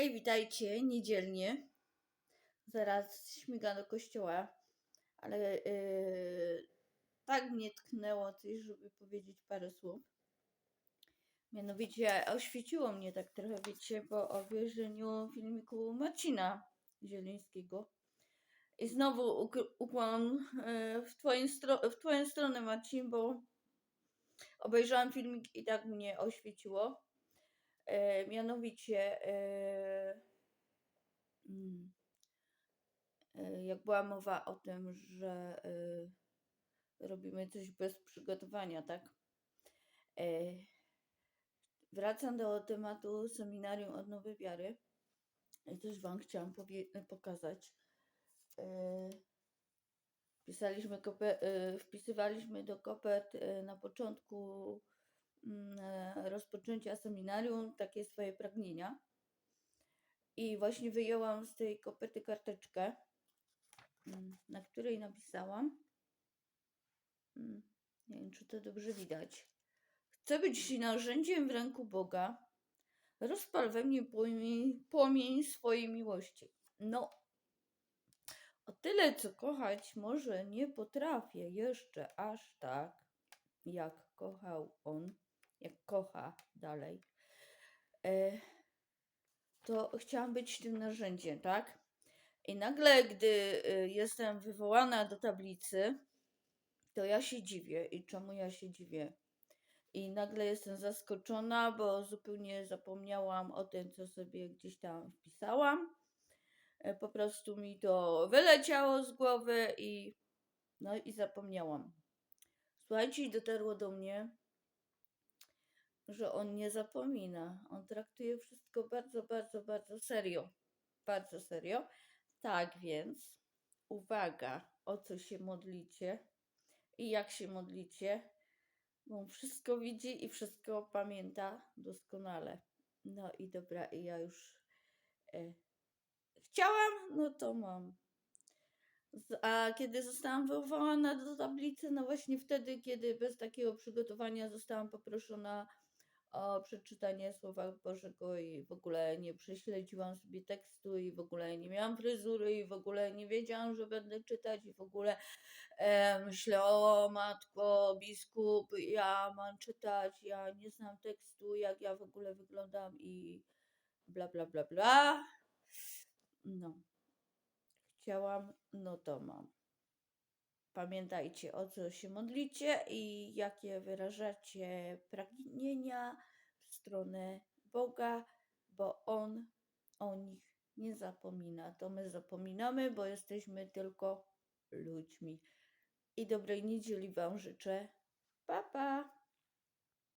Hej, witajcie, niedzielnie. Zaraz śmiga do kościoła, ale yy, tak mnie tknęło coś, żeby powiedzieć parę słów. Mianowicie oświeciło mnie tak trochę, wiecie, po obejrzeniu filmiku Marcina Zielińskiego. I znowu uk- ukłon yy, w, twoim w twoją stronę, Marcin, bo obejrzałam filmik i tak mnie oświeciło. E, mianowicie, e, mm, e, jak była mowa o tym, że robimy coś bez przygotowania, tak? Wracam do tematu seminarium Odnowy Wiary i coś Wam chciałam pokazać. Pisaliśmy wpisywaliśmy do kopert na początku rozpoczęcia seminarium takie swoje pragnienia. I właśnie wyjęłam z tej koperty karteczkę, mm, na której napisałam. mm, Nie wiem, czy to dobrze widać. Chcę być narzędziem w ręku Boga. Rozpal we mnie płomień, płomień swojej miłości. No, o tyle, co kochać może nie potrafię jeszcze aż tak, jak kochał on, jak kocha dalej. E, to chciałam być tym narzędziem, tak? I nagle, gdy y, jestem wywołana do tablicy, to ja się dziwię. I czemu ja się dziwię? I nagle jestem zaskoczona, bo zupełnie zapomniałam o tym, co sobie gdzieś tam wpisałam. E, Po prostu mi to wyleciało z głowy i no i zapomniałam. Słuchajcie, dotarło do mnie, że on nie zapomina. On traktuje wszystko bardzo, bardzo, bardzo serio. Bardzo serio. Tak więc, uwaga, o co się modlicie i jak się modlicie, bo on wszystko widzi i wszystko pamięta doskonale. No i dobra, i ja już e, chciałam, no to mam. A kiedy zostałam wywołana do tablicy, no właśnie wtedy, kiedy bez takiego przygotowania zostałam poproszona o przeczytanie Słowa Bożego i w ogóle nie prześledziłam sobie tekstu i w ogóle nie miałam fryzury i w ogóle nie wiedziałam, że będę czytać i w ogóle e, myślę, o matko, biskup, ja mam czytać, ja nie znam tekstu, jak ja w ogóle wyglądam i bla bla bla bla. No. Chciałam, no to mam. Pamiętajcie, o co się modlicie i jakie wyrażacie pragnienia w stronę Boga, bo On o nich nie zapomina. To my zapominamy, bo jesteśmy tylko ludźmi. I dobrej niedzieli Wam życzę. Pa, pa!